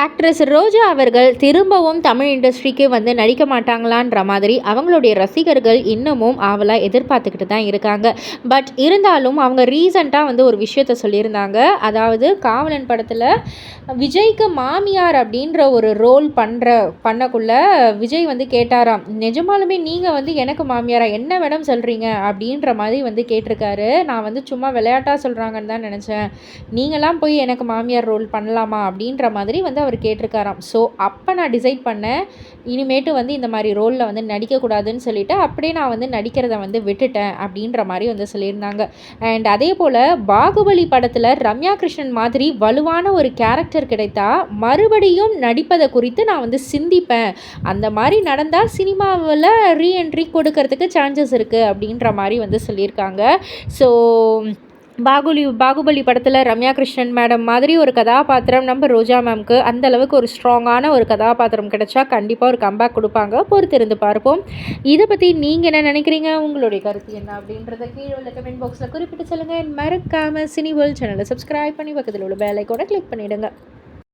Actress ரோஜா அவர்கள் திரும்பவும் தமிழ் இண்டஸ்ட்ரிக்கு வந்து நடிக்க மாட்டாங்களான்ற மாதிரி அவங்களுடைய ரசிகர்கள் இன்னமும் ஆவலாக எதிர்பார்த்துக்கிட்டு தான் இருக்காங்க. பட் இருந்தாலும் அவங்க ரீசண்டாக வந்து ஒரு விஷயத்த சொல்லியிருந்தாங்க. அதாவது காவலன் படத்தில் விஜய்க்கு மாமியார் அப்படின்ற ஒரு ரோல் பண்ணுற பண்ணக்குள்ள விஜய் வந்து கேட்டாராம் நிஜமாலுமே நீங்கள் வந்து எனக்கு மாமியாரா? என்ன மேடம் சொல்கிறீங்க அப்படின்ற மாதிரி வந்து கேட்டிருக்காரு. நான் வந்து சும்மா விளையாட்டாக சொல்கிறாங்கன்னு தான் நினச்சேன். நீங்களாம் போய் எனக்கு மாமியார் ரோல் பண்ணலாமா அப்படின்ற மாதிரி வந்து அவர் கேட்டிருக்காராம். ஸோ அப்போ நான் டிசைட் பண்ணேன் இனிமேட்டு வந்து இந்த மாதிரி ரோலில் வந்து நடிக்கக்கூடாதுன்னு சொல்லிவிட்டு அப்படியே நான் வந்து நடிக்கிறத வந்து விட்டுட்டேன் அப்படின்ற மாதிரி வந்து சொல்லியிருந்தாங்க. அண்ட் அதே போல் பாகுபலி படத்தில் ரம்யா கிருஷ்ணன் மாதிரி வலுவான ஒரு கேரக்டர் கிடைத்தா மறுபடியும் நடிப்பதை குறித்து நான் வந்து சிந்திப்பேன். அந்த மாதிரி நடந்தால் சினிமாவில் ரீஎன்ட்ரி கொடுக்கறதுக்கு சான்சஸ் இருக்குது அப்படின்ற மாதிரி வந்து சொல்லியிருக்காங்க. ஸோ பாகுலி பாகுபலி படத்தில் ரம்யா கிருஷ்ணன் மேடம் மாதிரி ஒரு கதாபாத்திரம் நம்ம ரோஜா மேம்க்கு அந்த அளவுக்கு ஒரு ஸ்ட்ராங்கான ஒரு கதாபாத்திரம் கிடைச்சா கண்டிப்பாக ஒரு கம்பேக் கொடுப்பாங்க. பொறுத்திருந்து பார்ப்போம். இதை பற்றி நீங்கள் என்ன நினைக்கிறீங்க? உங்களுடைய கருத்து என்ன அப்படின்றத கீழே உள்ள கமெண்ட் பாக்ஸில் குறிப்பிட்டு சொல்லுங்கள் மறக்காமல் சினி வேர்ல்ட் சேனலை சப்ஸ்கிரைப் பண்ணி பக்கத்தில் உள்ள பெல் ஐக்கோனை கிளிக் பண்ணிவிடுங்க